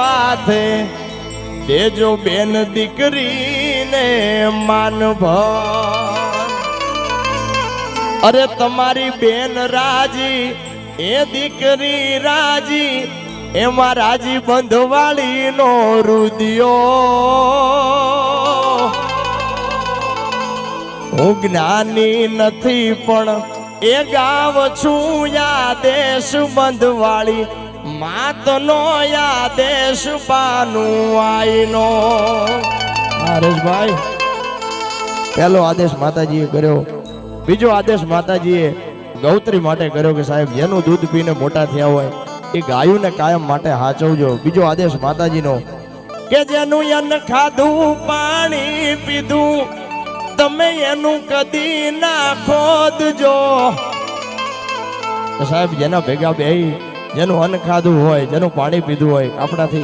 હાથે દેજો બેન દીકરીને માનભર. અરે તમારી બેન રાજી, એ દીકરી રાજી, એમાં રાજી બંધવાળીનો રુદિયો. હું જ્ઞાની નથી, પણ એ ગાવ છું યા દેશ બંધવાળી. માતનો યા દેશ બાનું આઈનો હરેશભાઈ. પહેલો આદેશ માતાજીએ કર્યો. બીજો આદેશ માતાજીએ ગૌત્રી માટે કર્યો કે સાહેબ જેનું દૂધ પીને મોટા થયા હોય એ ગાયોને કાયમ માટે હાચવજો. બીજો આદેશ માતાજીનો કે જેનું અન્ન ખાધું પાણી પીધું તમે એનું કદી ના ખોદજો. તો સાહેબ જેના ભેગા બે જેનું અન્ન ખાધું હોય જેનું પાણી પીધું હોય આપણાથી